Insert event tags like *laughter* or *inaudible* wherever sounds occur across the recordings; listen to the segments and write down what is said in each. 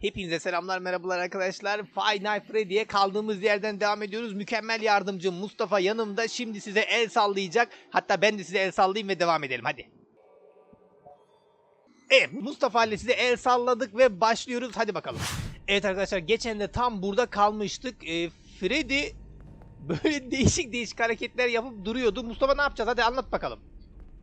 Hepinize selamlar merhabalar arkadaşlar. Five Nights Freddy'ye kaldığımız yerden devam ediyoruz. Mükemmel yardımcım Mustafa yanımda. Şimdi size el sallayacak. Hatta ben de size el sallayayım ve devam edelim hadi. Evet Mustafa ile size el salladık ve başlıyoruz. Hadi bakalım. Evet arkadaşlar geçen de tam burada kalmıştık. Ee, Freddy böyle *laughs* değişik değişik hareketler yapıp duruyordu. Mustafa ne yapacağız? Hadi anlat bakalım.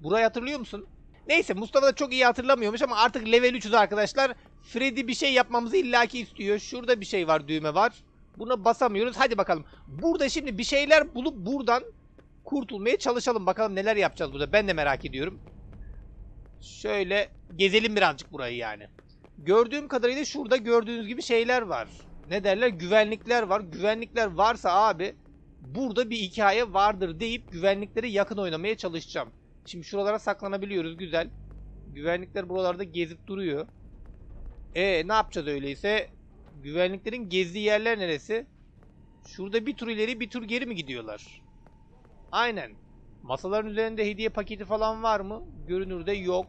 Burayı hatırlıyor musun? Neyse Mustafa da çok iyi hatırlamıyormuş ama artık level 3'üz arkadaşlar. Freddy bir şey yapmamızı illaki istiyor. Şurada bir şey var düğme var. Buna basamıyoruz. Hadi bakalım. Burada şimdi bir şeyler bulup buradan kurtulmaya çalışalım. Bakalım neler yapacağız burada. Ben de merak ediyorum. Şöyle gezelim birazcık burayı yani. Gördüğüm kadarıyla şurada gördüğünüz gibi şeyler var. Ne derler? Güvenlikler var. Güvenlikler varsa abi burada bir hikaye vardır deyip güvenliklere yakın oynamaya çalışacağım. Şimdi şuralara saklanabiliyoruz. Güzel. Güvenlikler buralarda gezip duruyor. E ne yapacağız öyleyse? Güvenliklerin gezdiği yerler neresi? Şurada bir tur ileri bir tur geri mi gidiyorlar? Aynen. Masaların üzerinde hediye paketi falan var mı? Görünürde yok.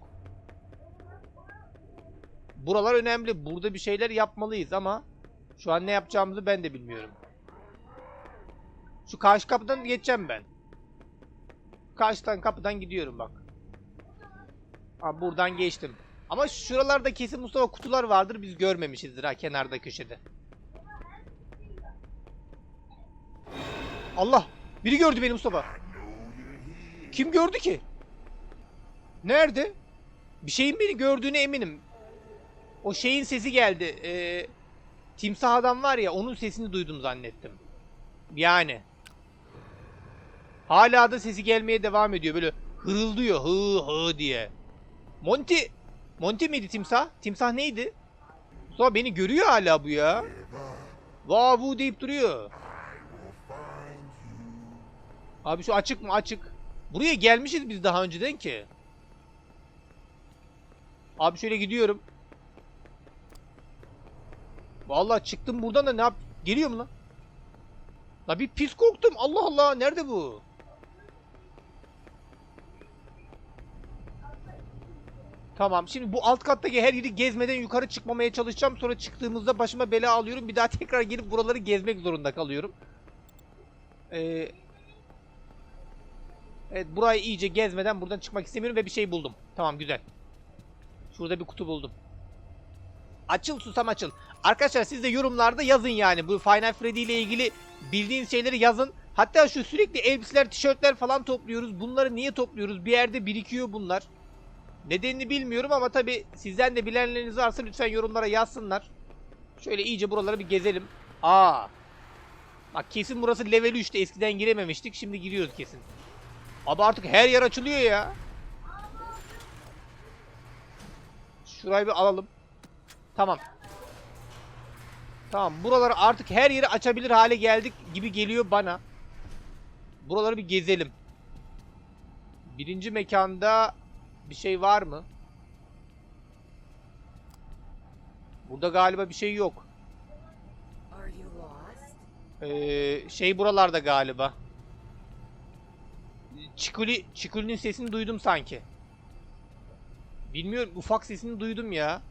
Buralar önemli. Burada bir şeyler yapmalıyız ama şu an ne yapacağımızı ben de bilmiyorum. Şu karşı kapıdan geçeceğim ben. Karşıdan kapıdan gidiyorum bak. Aa, buradan geçtim. Ama şuralarda kesin Mustafa kutular vardır biz görmemişizdir ha kenarda köşede. Allah! Biri gördü beni Mustafa. Kim gördü ki? Nerede? Bir şeyin beni gördüğüne eminim. O şeyin sesi geldi. Ee, timsah adam var ya onun sesini duydum zannettim. Yani. Hala da sesi gelmeye devam ediyor. Böyle hırıldıyor hı hı diye. Monty. Monty miydi timsah? Timsah neydi? Sonra beni görüyor hala bu ya. Vavu deyip duruyor. Abi şu açık mı? Açık. Buraya gelmişiz biz daha önceden ki. Abi şöyle gidiyorum. Vallahi çıktım buradan da ne yap? Geliyor mu lan? La bir pis korktum. Allah Allah nerede bu? Tamam şimdi bu alt kattaki her yeri gezmeden yukarı çıkmamaya çalışacağım. Sonra çıktığımızda başıma bela alıyorum. Bir daha *laughs* tekrar gelip buraları gezmek zorunda kalıyorum. Ee, evet burayı iyice gezmeden buradan çıkmak istemiyorum ve bir şey buldum. Tamam güzel. Şurada bir kutu buldum. Açıl susam açıl. Arkadaşlar siz de yorumlarda yazın yani. Bu Final Freddy ile ilgili bildiğiniz şeyleri yazın. Hatta şu sürekli elbiseler, tişörtler falan topluyoruz. Bunları niye topluyoruz? Bir yerde birikiyor bunlar. Nedenini bilmiyorum ama tabi sizden de bilenleriniz varsa lütfen yorumlara yazsınlar. Şöyle iyice buraları bir gezelim. Aa. Bak kesin burası level 3'te eskiden girememiştik. Şimdi giriyoruz kesin. Abi artık her yer açılıyor ya. Şurayı bir alalım. Tamam. Tamam buraları artık her yeri açabilir hale geldik gibi geliyor bana. Buraları bir gezelim. Birinci mekanda bir şey var mı? Burada galiba bir şey yok. Ee, şey buralarda galiba. Çikuli, Çikuli'nin sesini duydum sanki. Bilmiyorum ufak sesini duydum ya.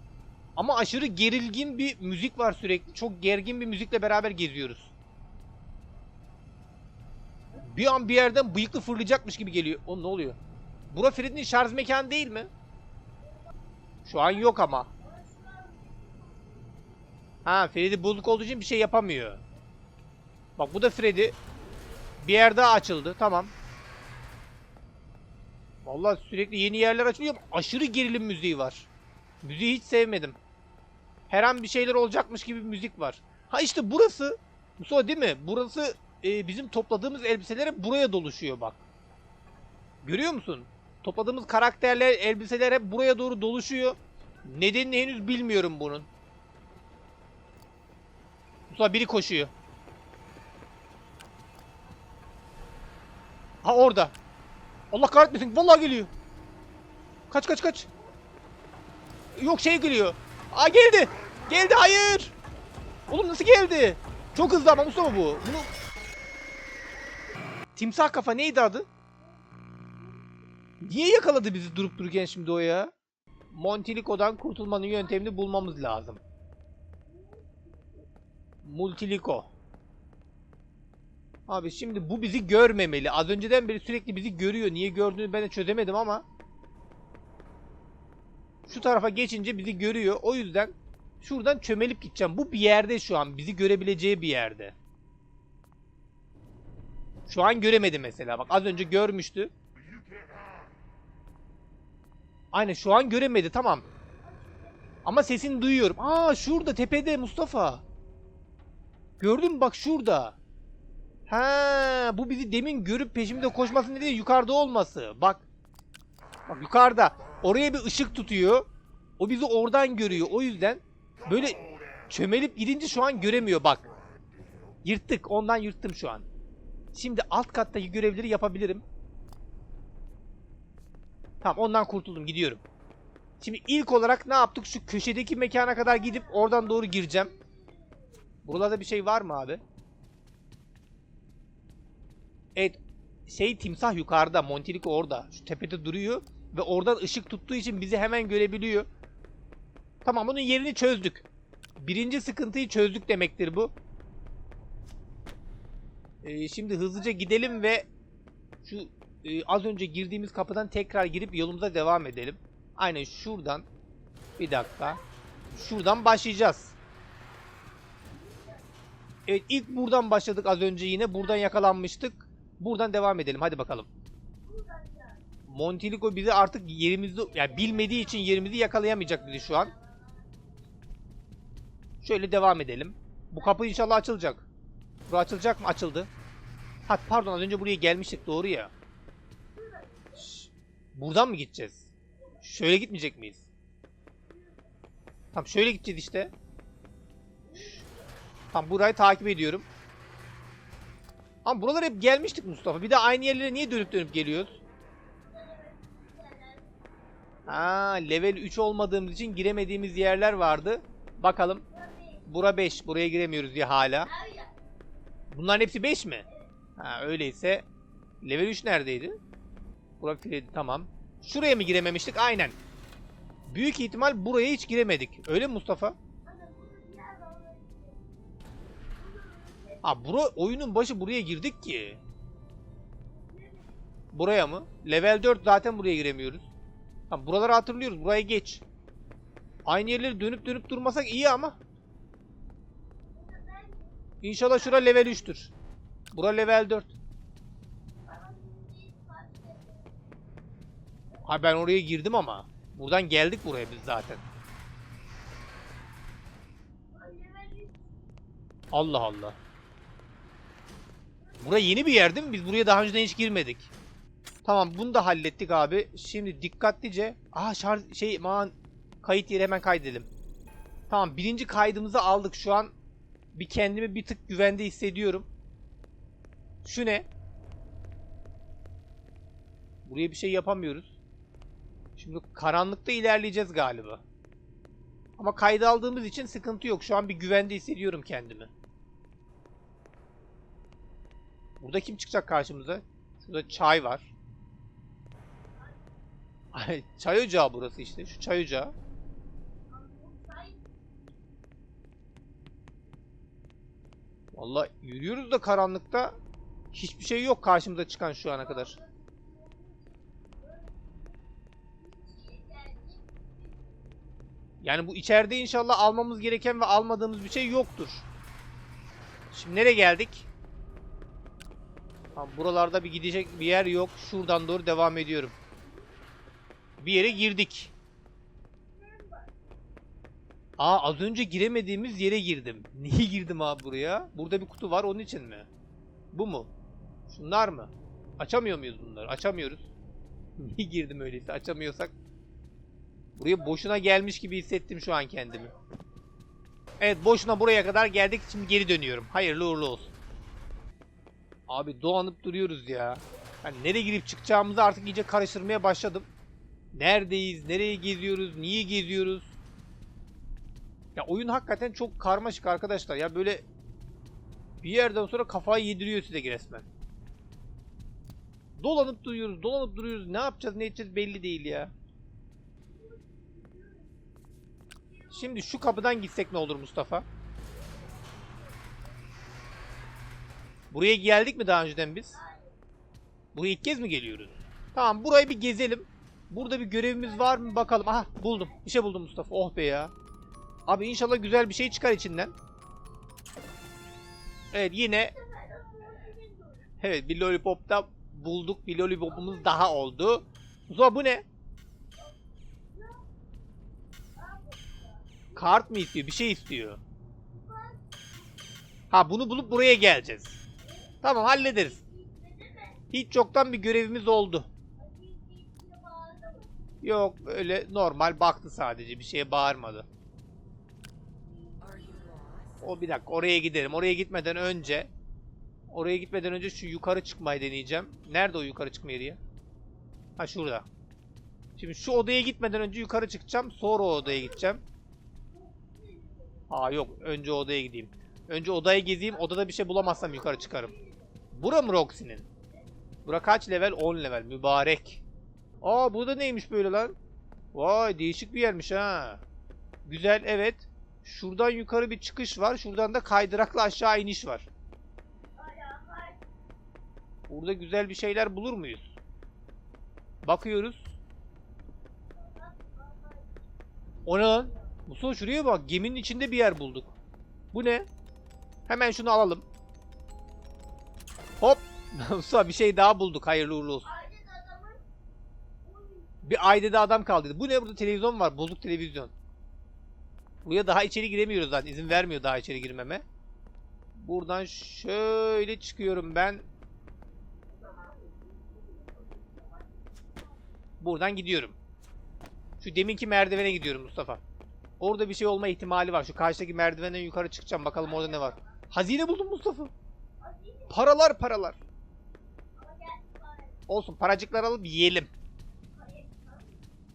Ama aşırı gerilgin bir müzik var sürekli. Çok gergin bir müzikle beraber geziyoruz. Bir an bir yerden bıyıklı fırlayacakmış gibi geliyor. O ne oluyor? Bura Freddy'nin şarj mekanı değil mi? Şu an yok ama. Ha Freddy bozuk olduğu için bir şey yapamıyor. Bak bu da Freddy. Bir yer daha açıldı. Tamam. Vallahi sürekli yeni yerler açılıyor. Aşırı gerilim müziği var. Müziği hiç sevmedim. Her an bir şeyler olacakmış gibi müzik var. Ha işte burası. Bu değil mi? Burası e, bizim topladığımız elbiseler hep buraya doluşuyor bak. Görüyor musun? Topladığımız karakterler, elbiseler hep buraya doğru doluşuyor. Nedenini henüz bilmiyorum bunun. Musa biri koşuyor. Ha orada. Allah kahretmesin. Vallahi geliyor. Kaç kaç kaç. Yok şey geliyor. Aa geldi. Geldi hayır. Oğlum nasıl geldi? Çok hızlı ama Mustafa bu. Bunu... Timsah kafa neydi adı? Niye yakaladı bizi durup dururken şimdi o ya? Montiliko'dan kurtulmanın yöntemini bulmamız lazım. Multiliko. Abi şimdi bu bizi görmemeli. Az önceden beri sürekli bizi görüyor. Niye gördüğünü ben de çözemedim ama. Şu tarafa geçince bizi görüyor. O yüzden şuradan çömelip gideceğim. Bu bir yerde şu an. Bizi görebileceği bir yerde. Şu an göremedi mesela. Bak az önce görmüştü. Aynen şu an göremedi tamam. Ama sesini duyuyorum. Aa şurada tepede Mustafa. Gördün mü bak şurada. Ha, bu bizi demin görüp peşimde koşması nedeni yukarıda olması. Bak. Bak yukarıda. Oraya bir ışık tutuyor. O bizi oradan görüyor. O yüzden böyle çömelip gidince şu an göremiyor bak. Yırttık. Ondan yırttım şu an. Şimdi alt kattaki görevleri yapabilirim. Tamam ondan kurtuldum. Gidiyorum. Şimdi ilk olarak ne yaptık? Şu köşedeki mekana kadar gidip oradan doğru gireceğim. Buralarda bir şey var mı abi? Evet. Şey timsah yukarıda. Montiliko orada. Şu tepede duruyor. Ve oradan ışık tuttuğu için bizi hemen görebiliyor. Tamam bunun yerini çözdük. Birinci sıkıntıyı çözdük demektir bu. Ee, şimdi hızlıca gidelim ve şu e, az önce girdiğimiz kapıdan tekrar girip yolumuza devam edelim. Aynen şuradan. Bir dakika. Şuradan başlayacağız. Evet ilk buradan başladık az önce yine. Buradan yakalanmıştık. Buradan devam edelim. Hadi bakalım. Montilico bizi artık yerimizde yani bilmediği için yerimizi yakalayamayacak bizi şu an. Şöyle devam edelim. Bu kapı inşallah açılacak. Bu açılacak mı? Açıldı. Ha pardon az önce buraya gelmiştik doğru ya. Buradan mı gideceğiz? Şöyle gitmeyecek miyiz? Tamam şöyle gideceğiz işte. Tamam burayı takip ediyorum. Ama buralara hep gelmiştik Mustafa. Bir de aynı yerlere niye dönüp dönüp geliyoruz? Ha, level 3 olmadığımız için giremediğimiz yerler vardı. Bakalım. Bura 5. Buraya giremiyoruz diye hala. Bunların hepsi 5 mi? Ha öyleyse level 3 neredeydi? Bura Freddy tamam. Şuraya mı girememiştik? Aynen. Büyük ihtimal buraya hiç giremedik. Öyle mi Mustafa? Ha bura oyunun başı buraya girdik ki. Buraya mı? Level 4 zaten buraya giremiyoruz. Tamam buraları hatırlıyoruz. Buraya geç. Aynı yerleri dönüp dönüp durmasak iyi ama. İnşallah şura level 3'tür. Bura level 4. Ha ben oraya girdim ama. Buradan geldik buraya biz zaten. Allah Allah. Bura yeni bir yer değil mi? Biz buraya daha önceden hiç girmedik. Tamam bunu da hallettik abi. Şimdi dikkatlice. Aa şarj şey man kayıt yeri hemen kaydedelim. Tamam birinci kaydımızı aldık şu an. Bir kendimi bir tık güvende hissediyorum. Şu ne? Buraya bir şey yapamıyoruz. Şimdi karanlıkta ilerleyeceğiz galiba. Ama kayda aldığımız için sıkıntı yok. Şu an bir güvende hissediyorum kendimi. Burada kim çıkacak karşımıza? Şurada çay var. *laughs* Ay, çay ocağı burası işte. Şu çay ocağı. Vallahi yürüyoruz da karanlıkta hiçbir şey yok karşımıza çıkan şu ana kadar. Yani bu içeride inşallah almamız gereken ve almadığımız bir şey yoktur. Şimdi nereye geldik? Tamam, buralarda bir gidecek bir yer yok. Şuradan doğru devam ediyorum. Bir yere girdik. Aa az önce giremediğimiz yere girdim. *laughs* Niye girdim abi buraya? Burada bir kutu var onun için mi? Bu mu? Şunlar mı? Açamıyor muyuz bunları? Açamıyoruz. *laughs* Niye girdim öyleyse? Açamıyorsak. Buraya boşuna gelmiş gibi hissettim şu an kendimi. Evet boşuna buraya kadar geldik. Şimdi geri dönüyorum. Hayırlı uğurlu olsun. Abi dolanıp duruyoruz ya. Yani nereye girip çıkacağımızı artık iyice karıştırmaya başladım. Neredeyiz? Nereye geziyoruz? Niye geziyoruz? Ya oyun hakikaten çok karmaşık arkadaşlar. Ya böyle bir yerden sonra kafayı yediriyor size resmen. Dolanıp duruyoruz, dolanıp duruyoruz. Ne yapacağız, ne edeceğiz belli değil ya. Şimdi şu kapıdan gitsek ne olur Mustafa? Buraya geldik mi daha önceden biz? Buraya ilk kez mi geliyoruz? Tamam burayı bir gezelim. Burada bir görevimiz var mı bakalım. Aha buldum. Bir şey buldum Mustafa. Oh be ya. Abi inşallah güzel bir şey çıkar içinden. Evet yine Evet bir lollipop da bulduk. Bir lollipopumuz daha oldu. Mustafa bu ne? Kart mı istiyor? Bir şey istiyor. Ha bunu bulup buraya geleceğiz. Tamam hallederiz. Hiç çoktan bir görevimiz oldu. Yok öyle normal baktı sadece bir şeye bağırmadı. O bir dakika oraya gidelim. Oraya gitmeden önce oraya gitmeden önce şu yukarı çıkmayı deneyeceğim. Nerede o yukarı çıkma yeri? Ha şurada. Şimdi şu odaya gitmeden önce yukarı çıkacağım. Sonra o odaya gideceğim. Aa yok. Önce odaya gideyim. Önce odaya gezeyim. Odada bir şey bulamazsam yukarı çıkarım. Bura mı Roxy'nin? Bura kaç level? 10 level. Mübarek. Aa burada neymiş böyle lan? Vay değişik bir yermiş ha. Güzel evet. Şuradan yukarı bir çıkış var. Şuradan da kaydırakla aşağı iniş var. Burada güzel bir şeyler bulur muyuz? Bakıyoruz. O ne lan? Mustafa şuraya bak. Geminin içinde bir yer bulduk. Bu ne? Hemen şunu alalım. Hop. *laughs* Mustafa bir şey daha bulduk. Hayırlı uğurlu olsun. Bir aydede adam kaldı. Bu ne? Burada televizyon var. Bozuk televizyon. Buraya daha içeri giremiyoruz zaten. İzin vermiyor daha içeri girmeme. Buradan şöyle çıkıyorum ben. Buradan gidiyorum. Şu deminki merdivene gidiyorum Mustafa. Orada bir şey olma ihtimali var. Şu karşıdaki merdivenden yukarı çıkacağım. Bakalım orada ne var. Hazine buldum Mustafa. Paralar paralar. Olsun paracıklar alıp yiyelim.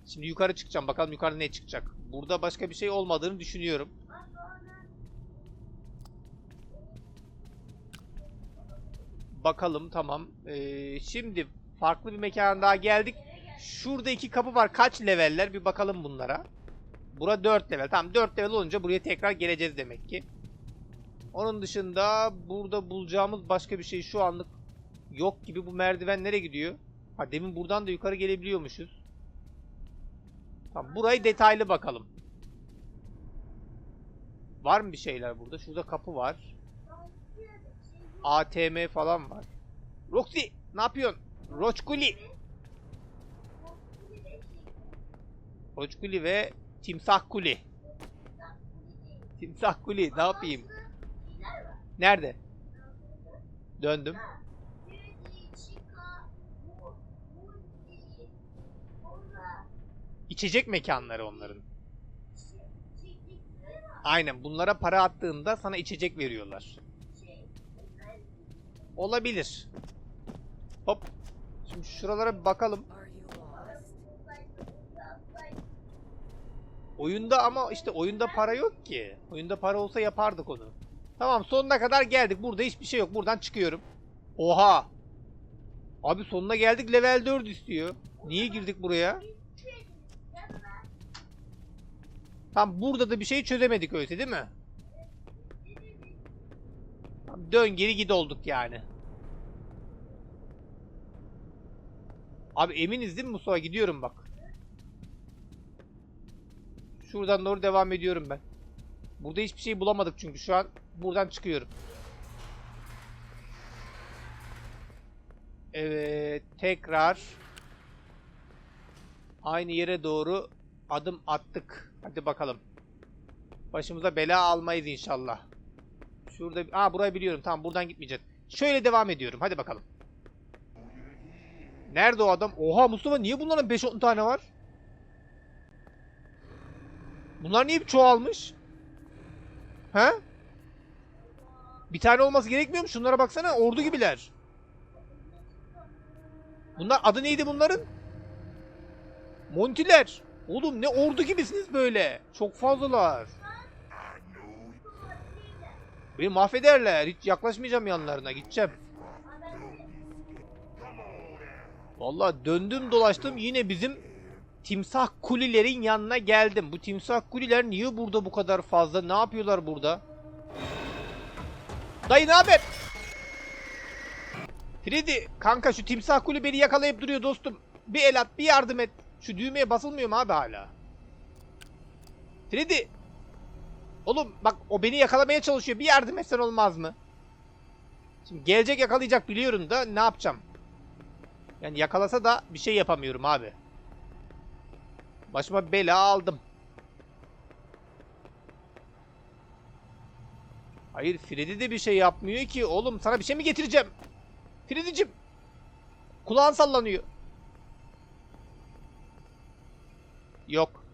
Şimdi yukarı çıkacağım. Bakalım yukarıda ne çıkacak. Burada başka bir şey olmadığını düşünüyorum. Bakalım tamam. Ee, şimdi farklı bir mekana daha geldik. Şurada iki kapı var. Kaç leveller? Bir bakalım bunlara. Bura 4 level. Tamam 4 level olunca buraya tekrar geleceğiz demek ki. Onun dışında burada bulacağımız başka bir şey şu anlık yok gibi. Bu merdiven nereye gidiyor? Ha demin buradan da yukarı gelebiliyormuşuz. Tamam burayı detaylı bakalım. Var mı bir şeyler burada? Şurada kapı var. ATM falan var. Roxy ne yapıyorsun? Roçkuli. Roçkuli ve Timsah Kuli. Timsah Kuli ne yapayım? Nerede? Döndüm. İçecek mekanları onların. Aynen bunlara para attığında sana içecek veriyorlar. Olabilir. Hop. Şimdi şuralara bir bakalım. Oyunda ama işte oyunda para yok ki. Oyunda para olsa yapardık onu. Tamam sonuna kadar geldik. Burada hiçbir şey yok. Buradan çıkıyorum. Oha. Abi sonuna geldik. Level 4 istiyor. Niye girdik buraya? Tam burada da bir şey çözemedik öyle değil mi? Dön geri gid olduk yani. Abi eminiz değil mi Mustafa? Gidiyorum bak. Şuradan doğru devam ediyorum ben. Burada hiçbir şey bulamadık çünkü şu an buradan çıkıyorum. Evet, tekrar aynı yere doğru adım attık. Hadi bakalım. Başımıza bela almayız inşallah. Şurada Aa burayı biliyorum. Tamam buradan gitmeyeceğiz. Şöyle devam ediyorum. Hadi bakalım. Nerede o adam? Oha Mustafa niye bunların 5-10 tane var? Bunlar niye çoğalmış? He? Bir tane olması gerekmiyor mu? Şunlara baksana ordu gibiler. Bunlar adı neydi bunların? Montiler. Oğlum ne ordu gibisiniz böyle. Çok fazlalar. Beni mahvederler. Hiç yaklaşmayacağım yanlarına. Gideceğim. Vallahi döndüm dolaştım yine bizim timsah kulilerin yanına geldim. Bu timsah kuliler niye burada bu kadar fazla? Ne yapıyorlar burada? Dayı ne haber? Freddy kanka şu timsah kulü beni yakalayıp duruyor dostum. Bir el at bir yardım et. Şu düğmeye basılmıyor mu abi hala? Freddy. Oğlum bak o beni yakalamaya çalışıyor. Bir yardım etsen olmaz mı? Şimdi gelecek yakalayacak biliyorum da ne yapacağım? Yani yakalasa da bir şey yapamıyorum abi. Başıma bela aldım. Hayır Freddy de bir şey yapmıyor ki. Oğlum sana bir şey mi getireceğim? Freddy'cim. Kulağın sallanıyor. Yok.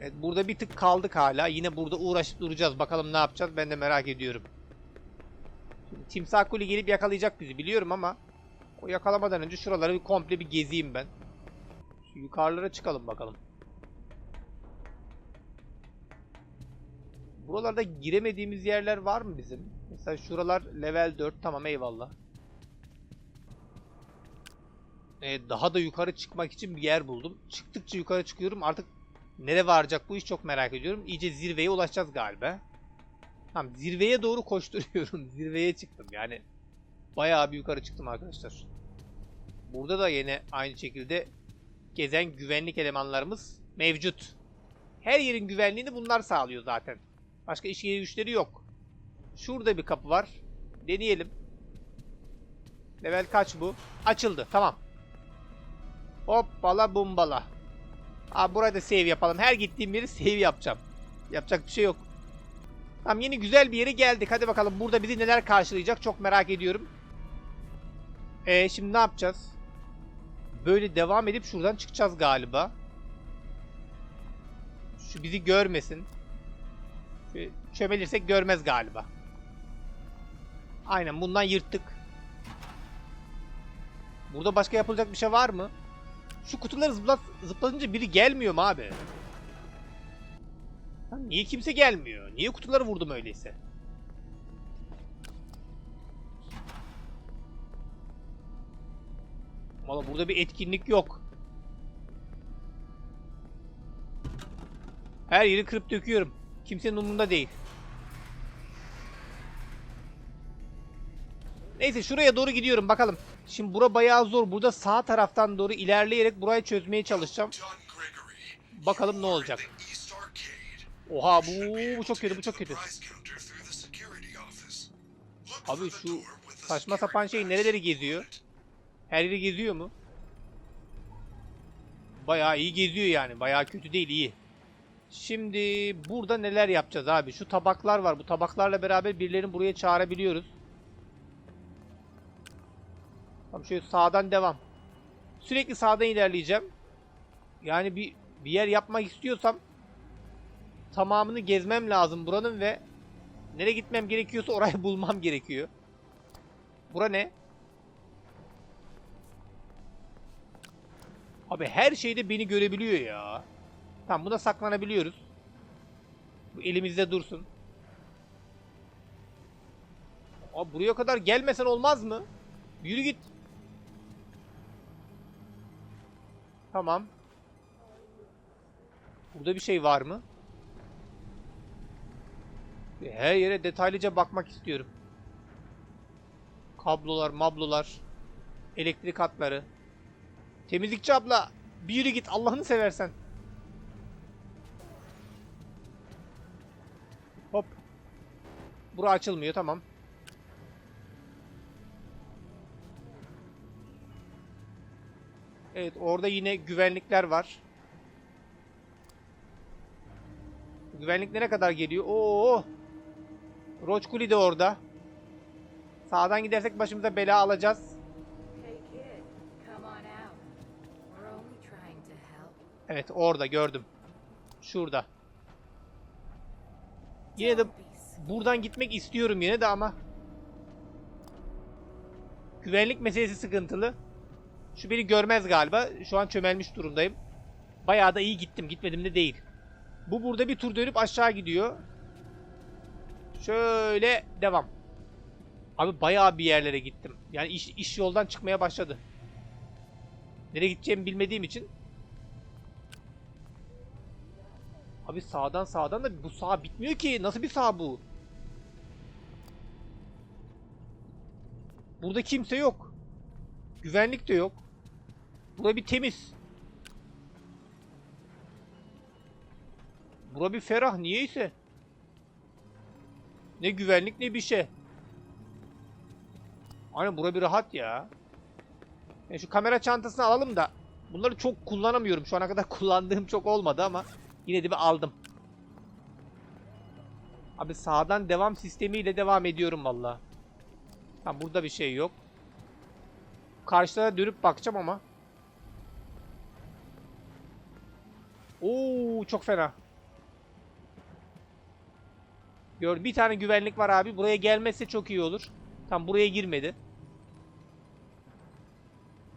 Evet burada bir tık kaldık hala. Yine burada uğraşıp duracağız. Bakalım ne yapacağız ben de merak ediyorum. Şimdi timsah kuli gelip yakalayacak bizi biliyorum ama o yakalamadan önce şuraları bir komple bir gezeyim ben. Yukarılara çıkalım bakalım. Buralarda giremediğimiz yerler var mı bizim? Mesela şuralar level 4 tamam eyvallah. Ee, daha da yukarı çıkmak için bir yer buldum. Çıktıkça yukarı çıkıyorum. Artık nereye varacak bu iş çok merak ediyorum. İyice zirveye ulaşacağız galiba. Tamam zirveye doğru koşturuyorum. *laughs* zirveye çıktım yani. Bayağı bir yukarı çıktım arkadaşlar. Burada da yine aynı şekilde gezen güvenlik elemanlarımız mevcut. Her yerin güvenliğini bunlar sağlıyor zaten. Başka iş yeri güçleri yok. Şurada bir kapı var. Deneyelim. Level kaç bu? Açıldı. Tamam. Hoppala bumbala. Abi burayı da save yapalım. Her gittiğim yeri save yapacağım. Yapacak bir şey yok. Tamam yeni güzel bir yere geldik. Hadi bakalım burada bizi neler karşılayacak çok merak ediyorum. Ee, şimdi ne yapacağız? Böyle devam edip şuradan çıkacağız galiba. Şu bizi görmesin. Çömelirsek görmez galiba. Aynen bundan yırttık. Burada başka yapılacak bir şey var mı? Şu kutuları zıplat, zıplatınca biri gelmiyor mu abi? Niye kimse gelmiyor? Niye kutuları vurdum öyleyse? Valla burada bir etkinlik yok. Her yeri kırıp döküyorum. Kimsenin umurunda değil. Neyse şuraya doğru gidiyorum bakalım. Şimdi bura bayağı zor. Burada sağ taraftan doğru ilerleyerek burayı çözmeye çalışacağım. Bakalım ne olacak. Oha bu bu çok kötü bu çok kötü. Abi şu saçma sapan şey nereleri geziyor? Her yeri geziyor mu? Bayağı iyi geziyor yani. Bayağı kötü değil iyi. Şimdi burada neler yapacağız abi? Şu tabaklar var. Bu tabaklarla beraber birilerini buraya çağırabiliyoruz. Tamam şöyle sağdan devam. Sürekli sağdan ilerleyeceğim. Yani bir bir yer yapmak istiyorsam tamamını gezmem lazım buranın ve nereye gitmem gerekiyorsa orayı *laughs* bulmam gerekiyor. Bura ne? Abi her şeyde beni görebiliyor ya. Tamam buna saklanabiliyoruz. Bu elimizde dursun. Abi buraya kadar gelmesen olmaz mı? Yürü git. Tamam. Burada bir şey var mı? Her yere detaylıca bakmak istiyorum. Kablolar, mablolar, elektrik hatları. Temizlikçi abla, bir yürü git Allah'ını seversen. Hop. Bura açılmıyor tamam. Evet orada yine güvenlikler var. Güvenlik nereye kadar geliyor? Oo! Roçkuli de orada. Sağdan gidersek başımıza bela alacağız. Evet orada gördüm. Şurada. Yine de buradan gitmek istiyorum yine de ama. Güvenlik meselesi sıkıntılı. Şu beni görmez galiba. Şu an çömelmiş durumdayım. Bayağı da iyi gittim. Gitmedim de değil. Bu burada bir tur dönüp aşağı gidiyor. Şöyle devam. Abi bayağı bir yerlere gittim. Yani iş, iş yoldan çıkmaya başladı. Nereye gideceğimi bilmediğim için. Abi sağdan sağdan da bu sağ bitmiyor ki. Nasıl bir sağ bu? Burada kimse yok. Güvenlik de yok. Bura bir temiz. Bura bir ferah niyeyse. Ne güvenlik ne bir şey. Aynen bura bir rahat ya. Ya şu kamera çantasını alalım da. Bunları çok kullanamıyorum. Şu ana kadar *laughs* kullandığım çok olmadı ama yine de bir aldım. Abi sağdan devam sistemiyle devam ediyorum valla. Ha burada bir şey yok. Karşılara dönüp bakacağım ama. Oo çok fena. Gör bir tane güvenlik var abi. Buraya gelmezse çok iyi olur. Tam buraya girmedi.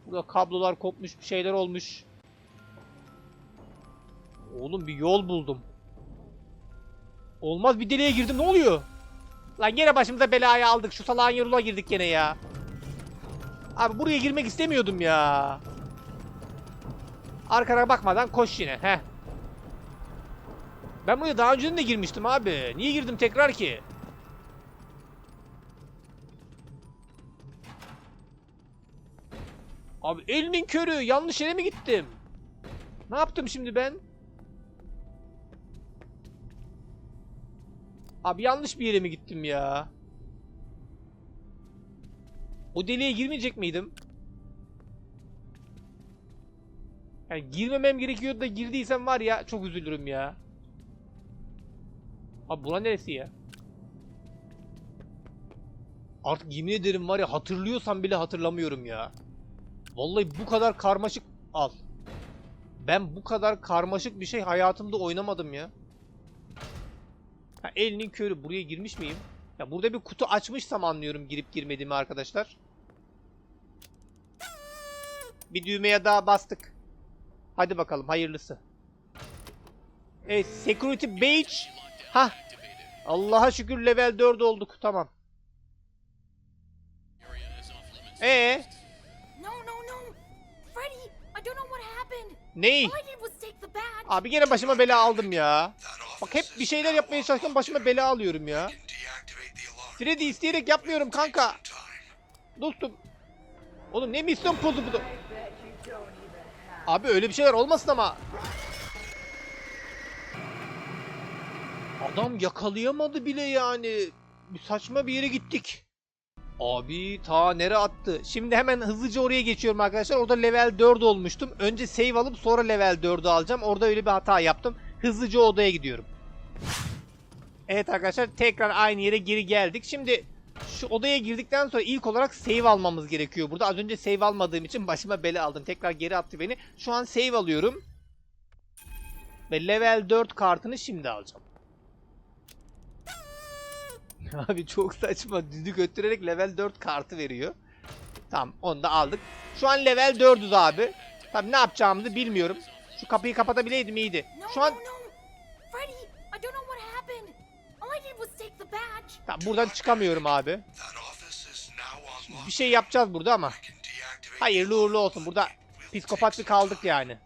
Burada kablolar kopmuş, bir şeyler olmuş. Oğlum bir yol buldum. Olmaz bir deliğe girdim. Ne oluyor? Lan gene başımıza belayı aldık. Şu salağın yoluna girdik gene ya. Abi buraya girmek istemiyordum ya. Arkana bakmadan koş yine. Heh. Ben buraya daha önceden de girmiştim abi. Niye girdim tekrar ki? Abi elimin körü. Yanlış yere mi gittim? Ne yaptım şimdi ben? Abi yanlış bir yere mi gittim ya? O deliğe girmeyecek miydim? Yani girmemem gerekiyordu da girdiysem var ya çok üzülürüm ya. Abi bura neresi ya? Artık yemin ederim var ya hatırlıyorsam bile hatırlamıyorum ya. Vallahi bu kadar karmaşık al. Ben bu kadar karmaşık bir şey hayatımda oynamadım ya. Ha, elinin körü buraya girmiş miyim? Ya burada bir kutu açmışsam anlıyorum girip girmediğimi arkadaşlar. Bir düğmeye daha bastık. Hadi bakalım hayırlısı. Evet security badge. Ha. Allah'a şükür level 4 olduk. Tamam. Ee, No, no, no! Freddy, I don't know what happened. Ney? Abi gene başıma bela aldım ya. Bak hep bir şeyler yapmaya çalışırken başıma bela alıyorum ya. Freddy isteyerek yapmıyorum kanka. Dostum. Oğlum ne misyon pozu bu da? Abi öyle bir şeyler olmasın ama. Adam yakalayamadı bile yani. Saçma bir yere gittik. Abi ta nere attı? Şimdi hemen hızlıca oraya geçiyorum arkadaşlar. Orada level 4 olmuştum. Önce save alıp sonra level 4'ü alacağım. Orada öyle bir hata yaptım. Hızlıca odaya gidiyorum. Evet arkadaşlar tekrar aynı yere geri geldik. Şimdi şu odaya girdikten sonra ilk olarak save almamız gerekiyor. Burada az önce save almadığım için başıma bela aldım. Tekrar geri attı beni. Şu an save alıyorum. Ve level 4 kartını şimdi alacağım. *laughs* Abi çok saçma. Düdük öttürerek level 4 kartı veriyor. Tamam onu da aldık. Şu an level 4'üz abi. Tabii ne yapacağımızı bilmiyorum. Şu kapıyı kapatabileydim iyiydi. Şu an tamam, buradan çıkamıyorum abi. Bir şey yapacağız burada ama. Hayırlı uğurlu olsun. Burada psikopat bir kaldık yani.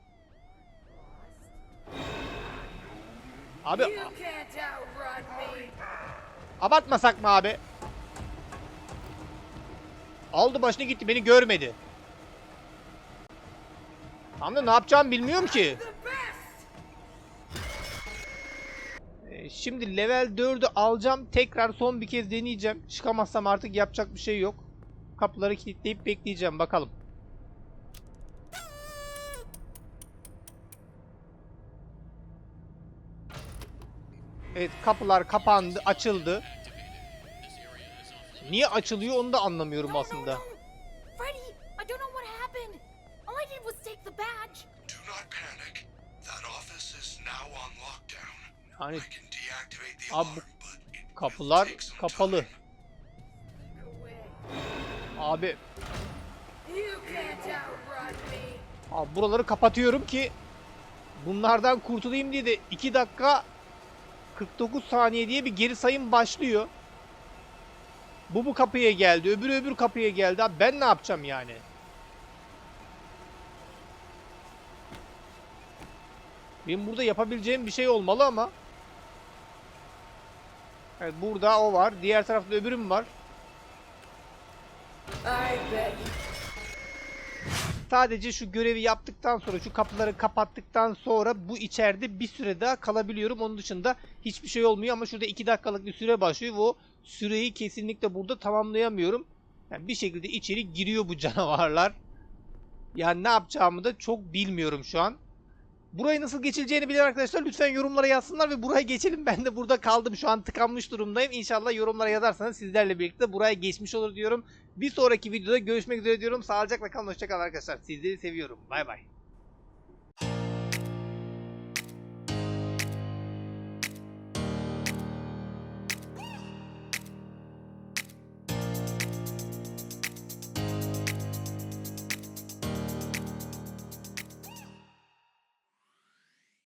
Abi abartmasak mı abi? Aldı başını gitti beni görmedi. Tam da ne yapacağımı bilmiyorum ki. Ee, Şimdi level 4'ü alacağım. Tekrar son bir kez deneyeceğim. Çıkamazsam artık yapacak bir şey yok. Kapıları kilitleyip bekleyeceğim bakalım. Evet kapılar kapandı, açıldı. Niye açılıyor onu da anlamıyorum aslında. Freddy, I don't know what happened. All I did was take the badge. Do not panic. That office is now on lockdown. Yani I can deactivate the Abi, kapılar kapalı. Abi, You can't outrun me. abi buraları kapatıyorum ki bunlardan kurtulayım diye de 2 dakika 49 saniye diye bir geri sayım başlıyor. Bu bu kapıya geldi. Öbürü öbür kapıya geldi. Abi ben ne yapacağım yani? Benim burada yapabileceğim bir şey olmalı ama. Evet burada o var. Diğer tarafta öbürüm var. Sadece şu görevi yaptıktan sonra şu kapıları kapattıktan sonra bu içeride bir süre daha kalabiliyorum. Onun dışında hiçbir şey olmuyor ama şurada 2 dakikalık bir süre başlıyor o süreyi kesinlikle burada tamamlayamıyorum. Yani bir şekilde içeri giriyor bu *laughs* canavarlar. Yani ne yapacağımı da çok bilmiyorum şu an. Burayı nasıl geçileceğini bilen arkadaşlar lütfen yorumlara yazsınlar ve buraya geçelim. Ben de burada kaldım. Şu an tıkanmış durumdayım. İnşallah yorumlara yazarsanız sizlerle birlikte buraya geçmiş olur diyorum. Bir sonraki videoda görüşmek üzere diyorum. Sağlıcakla kalın. Hoşçakalın arkadaşlar. Sizleri seviyorum. Bay bay.